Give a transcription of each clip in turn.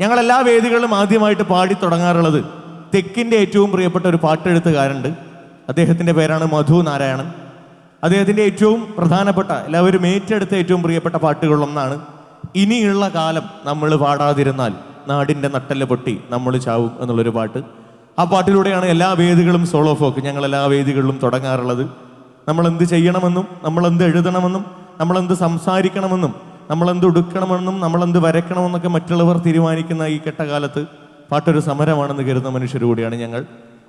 ഞങ്ങൾ എല്ലാ വേദികളിലും ആദ്യമായിട്ട് പാടി തുടങ്ങാറുള്ളത് തെക്കിന്റെ ഏറ്റവും പ്രിയപ്പെട്ട ഒരു പാട്ടെഴുത്തുകാരുണ്ട്. അദ്ദേഹത്തിന്റെ പേരാണ് മധു നാരായണൻ. അദ്ദേഹത്തിന്റെ ഏറ്റവും പ്രധാനപ്പെട്ട എല്ലാവരും ഏറ്റെടുത്ത ഏറ്റവും പ്രിയപ്പെട്ട പാട്ടുകളൊന്നാണ് ഇനിയുള്ള കാലം നമ്മൾ പാടാതിരുന്നാൽ നാടിന്റെ നട്ടൽ പൊട്ടി നമ്മൾ ചാവും എന്നുള്ളൊരു പാട്ട്. ആ പാട്ടിലൂടെയാണ് എല്ലാ വേദികളും സോളോ ഫോക്ക് ഞങ്ങൾ എല്ലാ വേദികളിലും തുടങ്ങാറുള്ളത്. നമ്മൾ എന്ത് ചെയ്യണമെന്നും നമ്മൾ എന്ത് എഴുതണമെന്നും നമ്മൾ എന്ത് സംസാരിക്കണമെന്നും നമ്മൾ എന്ത് ഉടുക്കണമെന്നും നമ്മളെന്ത് വരയ്ക്കണമെന്നൊക്കെ മറ്റുള്ളവർ തീരുമാനിക്കുന്ന ഈ കെട്ടകാലത്ത് പാട്ടൊരു സമരമാണെന്ന് കരുതുന്ന മനുഷ്യർ കൂടിയാണ് ഞങ്ങൾ.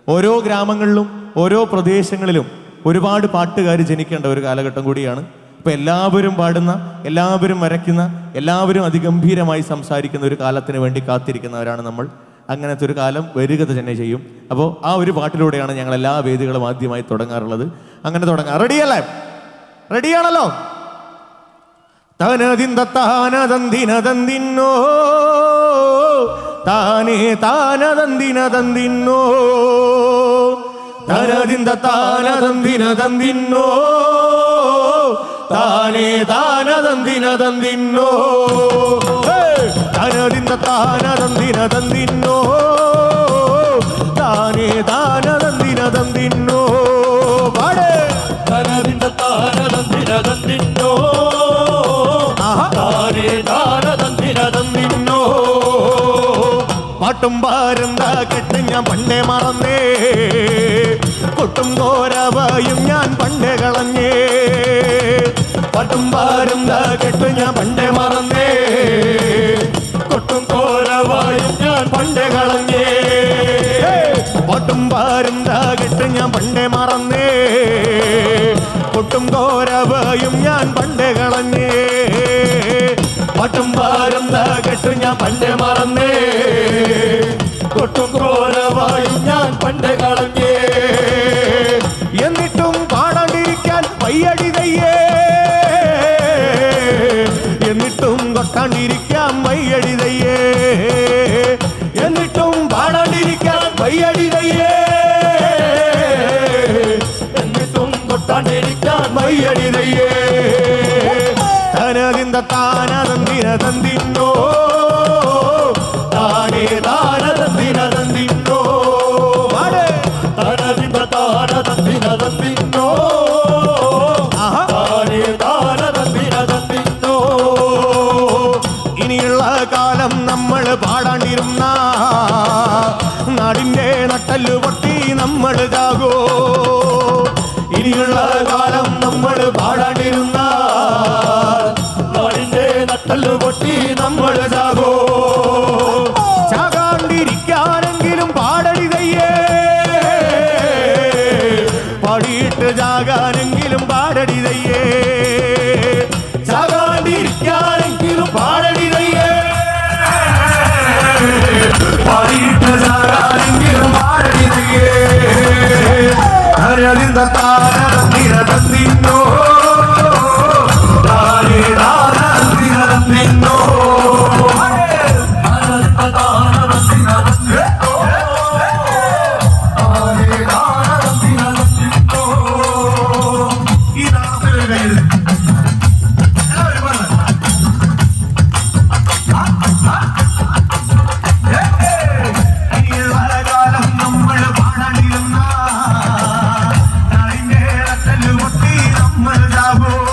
ഓരോ ഗ്രാമങ്ങളിലും ഓരോ പ്രദേശങ്ങളിലും ഒരുപാട് പാട്ടുകാർ ജനിക്കേണ്ട ഒരു കാലഘട്ടം കൂടിയാണ്. ഇപ്പം എല്ലാവരും പാടുന്ന എല്ലാവരും വരയ്ക്കുന്ന എല്ലാവരും അതിഗംഭീരമായി സംസാരിക്കുന്ന ഒരു കാലത്തിന് വേണ്ടി കാത്തിരിക്കുന്നവരാണ് നമ്മൾ. അങ്ങനത്തെ ഒരു കാലം വരിക തന്നെ ചെയ്യും. അപ്പോൾ ആ ഒരു പാട്ടിലൂടെയാണ് ഞങ്ങൾ എല്ലാ വേദികളും ആദ്യമായി തുടങ്ങാറുള്ളത്. അങ്ങനെ തുടങ്ങാം. റെഡിയല്ലേ റെഡിയാണല്ലോ തനതിന്ത താനതന്തിനതന്തിന്നോ താനേ താനതന്തിനതന്തിന്നോ? തനതിന്ത താനതന്തിനതന്തിന്നോ താനേ താനതന്തിനതന്തിന്നോ? തനതിന്ത താനതന്തിനതന്തിന്നോ താനേ താനതന്തിനതന്തിന്നോ? പാട്ടും പാരുന്താ കെട്ട് ഞാൻ പണ്ടേ മറന്നേ. കൊട്ടും കോരവായും ഞാൻ പണ്ടേ കളഞ്ഞേ. പാട്ടും പാരുന്താ കെട്ട് ഞാൻ പണ്ടേ മറന്നേ. കൊട്ടും കോരവായും ഞാൻ പണ്ടേ കളഞ്ഞേ. പാട്ടും പാരുന്താ കെട്ട് ഞാൻ പണ്ടേ മറന്നേ. കൊട്ടും കോരവായും ഞാൻ പണ്ടേ കളഞ്ഞേ. പാട്ടും പാരുന്താ കെട്ട് ഞാൻ പണ്ടേ മറന്നേ. കൊട്ടും കോരവായും ഞാൻ പണ്ട് കളഞ്ഞേ എന്നിട്ടും പാടാണ്ടിരിക്കാൻ വയ്യടി തയ്യേ എന്നിട്ടും കൊട്ടാണ്ടിരിക്കാൻ വയ്യടി തയ്യേ എന്നിട്ടും പാടാണ്ടിരിക്കാൻ വയ്യടി തയ്യേ എന്നിട്ടും കൊട്ടാണ്ടിരിക്കാൻ വയ്യടി തയ്യേ തനതിന്ത താനതന്തിന തന്തിന്നോ നാടിന്റെ anda bravo.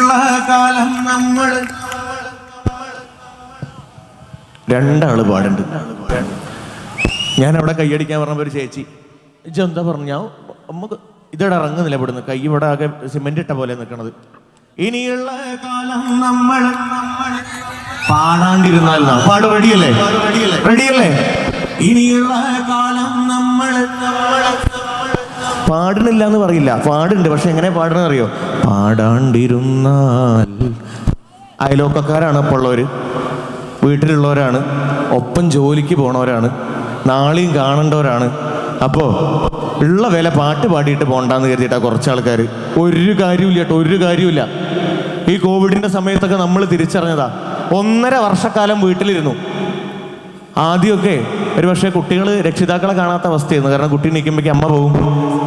ഇനിയുള്ള കാലം നമ്മൾ. രണ്ടാൾ പാടുണ്ട്. ഞാൻ അവിടെ കൈയടിക്കാൻ പറഞ്ഞ ഒരു ചേച്ചി എന്താ പറഞ്ഞു? ഞാൻ നമുക്ക് ഇതോടെ ഇറങ്ങുന്നില്ല ഇവിടുന്ന് കൈ ഇവിടെ ആകെ സിമെന്റ് ഇട്ട പോലെ നിൽക്കണത് ഇനിയുള്ള കാലം നമ്മൾ നമ്മൾ പാടാണ്ടിരുന്നാൽ പാട് റെഡിയല്ലേ റെഡിയല്ലേ ഇനിയുള്ള കാലം നമ്മൾ പാടുന്നില്ല എന്ന് പറയില്ല. പാടുണ്ട്. പക്ഷെ എങ്ങനെ പാടണം അറിയോ? പാടാണ്ടിരുന്നാൽ. അയലോക്കക്കാരാണ് അപ്പോൾ ഉള്ളവർ വീട്ടിലുള്ളവരാണ്. ഒപ്പം ജോലിക്ക് പോണവരാണ്. നാളെയും കാണേണ്ടവരാണ്. അപ്പോൾ ഉള്ള വില പാട്ട് പാടിയിട്ട് പോകണ്ടെന്ന് കരുതിയിട്ടാ കുറച്ച് ആൾക്കാർ ഒരു കാര്യമില്ല കേട്ടോ ഒരു കാര്യമില്ല ഈ കോവിഡിന്റെ സമയത്തൊക്കെ നമ്മൾ തിരിച്ചറിഞ്ഞതാ. ഒന്നര വർഷക്കാലം വീട്ടിലിരുന്നു. ആദ്യമൊക്കെ ഒരു പക്ഷേ കുട്ടികൾ രക്ഷിതാക്കളെ കാണാത്ത അവസ്ഥയായിരുന്നു. കാരണം കുട്ടി നിൽക്കുമ്പോഴേക്ക് അമ്മ പോകും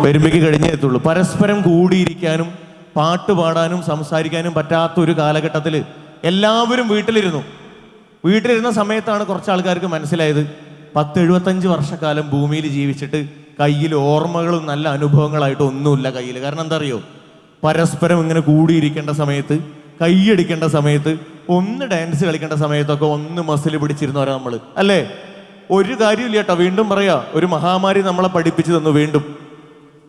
വരുമ്പോഴേക്ക് കഴിഞ്ഞേ എത്തുള്ളൂ. പരസ്പരം കൂടിയിരിക്കാനും പാട്ട് പാടാനും സംസാരിക്കാനും പറ്റാത്ത ഒരു കാലഘട്ടത്തിൽ എല്ലാവരും വീട്ടിലിരുന്നു. വീട്ടിലിരുന്ന സമയത്താണ് കുറച്ച് ആൾക്കാർക്ക് മനസ്സിലായത്. പത്ത് എഴുപത്തഞ്ച് വർഷക്കാലം ഭൂമിയിൽ ജീവിച്ചിട്ട് കയ്യിൽ ഓർമ്മകളും നല്ല അനുഭവങ്ങളായിട്ട് ഒന്നുമില്ല കയ്യിൽ. കാരണം എന്താ അറിയോ? പരസ്പരം ഇങ്ങനെ കൂടിയിരിക്കേണ്ട സമയത്ത് കൈയടിക്കേണ്ട സമയത്ത് ഒന്ന് ഡാൻസ് കളിക്കേണ്ട സമയത്തൊക്കെ ഒന്ന് മസിൽ പിടിച്ചിരുന്നവരാ നമ്മൾ അല്ലേ? ഒരു കാര്യമില്ല കേട്ടോ. വീണ്ടും പറയാ ഒരു മഹാമാരി നമ്മളെ പഠിപ്പിച്ചു തന്നു വീണ്ടും.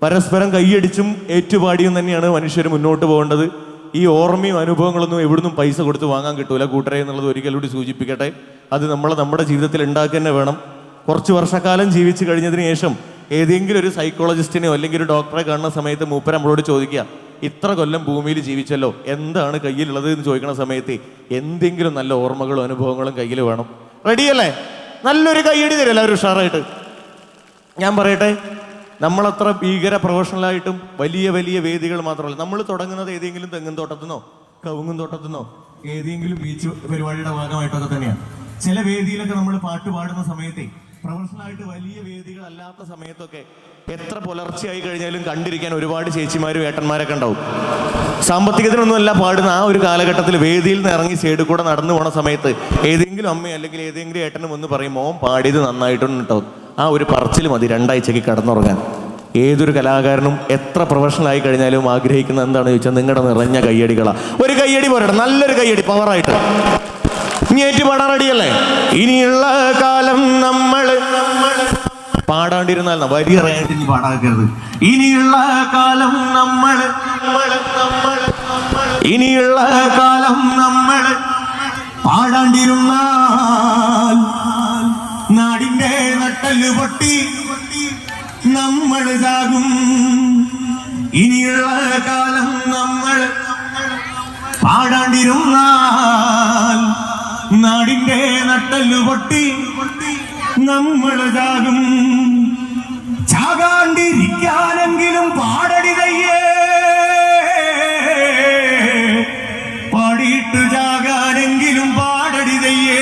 പരസ്പരം കൈയടിച്ചും ഏറ്റുപാടിയും തന്നെയാണ് മനുഷ്യർ മുന്നോട്ട് പോകേണ്ടത്. ഈ ഓർമ്മയും അനുഭവങ്ങളൊന്നും എവിടുന്നും പൈസ കൊടുത്ത് വാങ്ങാൻ കിട്ടൂല. കൂട്ടരെ എന്നുള്ളത് ഒരിക്കൽ കൂടി സൂചിപ്പിക്കട്ടെ. അത് നമ്മൾ നമ്മുടെ ജീവിതത്തിൽ ഉണ്ടാക്കുക തന്നെ വേണം. കുറച്ച് വർഷക്കാലം ജീവിച്ചു കഴിഞ്ഞതിന് ശേഷം ഏതെങ്കിലും ഒരു സൈക്കോളജിസ്റ്റിനെയോ അല്ലെങ്കിൽ ഒരു ഡോക്ടറെ കാണുന്ന സമയത്ത് മൂപ്പര നമ്മളോട് ചോദിക്കുക ഇത്ര കൊല്ലം ഭൂമിയിൽ ജീവിച്ചല്ലോ എന്താണ് കയ്യിലുള്ളത് എന്ന് ചോദിക്കുന്ന സമയത്ത് എന്തെങ്കിലും നല്ല ഓർമ്മകളും അനുഭവങ്ങളും കയ്യിൽ വേണം. റെഡിയല്ലേ നല്ലൊരു കയ്യടി തരും എല്ലാവരും ഉഷാറായിട്ട്. ഞാൻ പറയട്ടെ നമ്മളത്ര ഭീകര പ്രൊഫഷണലായിട്ടും വലിയ വലിയ വേദികൾ മാത്രമല്ല നമ്മൾ തുടങ്ങുന്നത് ഏതെങ്കിലും തെങ്ങും തോട്ടത്തിനോ കവുങ്ങും തോട്ടത്തിനോ ഏതെങ്കിലും ബീച്ച് പരിപാടിയുടെ ഭാഗമായിട്ടൊക്കെ തന്നെയാണ്. ചില വേദിയിലൊക്കെ നമ്മൾ പാട്ട് പാടുന്ന സമയത്തെ പ്രൊഫഷണലായിട്ട് വലിയ വേദികളല്ലാത്ത സമയത്തൊക്കെ എത്ര പുലർച്ചയായി കഴിഞ്ഞാലും കണ്ടിരിക്കാൻ ഒരുപാട് ചേച്ചിമാരും ഏട്ടന്മാരൊക്കെ ഉണ്ടാവും. സാമ്പത്തികത്തിനൊന്നുമല്ല പാടുന്ന ആ ഒരു കാലഘട്ടത്തിൽ വേദിയിൽ നിന്ന് ഇറങ്ങി സൈഡിൽ കൂടെ നടന്നു പോണ സമയത്ത് ഏതെങ്കിലും അമ്മ അല്ലെങ്കിൽ ഏതെങ്കിലും ഏട്ടനും ഒന്ന് പറയും മോൻ പാടിയത് നന്നായിട്ടുണ്ട് കേട്ടോ ആ ഒരു പറച്ചിൽ മതി രണ്ടാഴ്ചക്ക് കടന്നുറങ്ങാൻ. ഏതൊരു കലാകാരനും എത്ര പ്രൊഫഷണൽ ആയി കഴിഞ്ഞാലും ആഗ്രഹിക്കുന്നത് എന്താണെന്ന് ചോദിച്ചാൽ നിങ്ങളുടെ നിറഞ്ഞ കയ്യടികളാണ് ഒരു കയ്യടി പോരട്ടെ നല്ലൊരു കയ്യടി പവറായിട്ട് ഇനി ഏറ്റുപാടാൻ റെഡിയല്ലേ ഇനിയുള്ള കാലം നമ്മൾ പാടാണ്ടിരുന്നാൽ വരി അറിയാണ്ട് ഇനി പാടാക്കരുത്. ഇനിയുള്ള കാലം നമ്മൾ ഇനിയുള്ള കാലം നമ്മൾ പാടാണ്ടിരുന്നാൽ നാടിന്റെ നട്ടൽ പൊട്ടി നമ്മൾ ചാകും ഇനിയുള്ള കാലം നമ്മൾ പാടാണ്ടിരുന്നാൽ നാടിന്റെ നട്ടൽ പൊട്ടി നമ്മൾ ചാകും ചാകാണ്ടിരിക്കാനെങ്കിലും പാടടി തയ്യേ പാടിയിട്ട് ചാകാനെങ്കിലും പാടടി തയ്യേ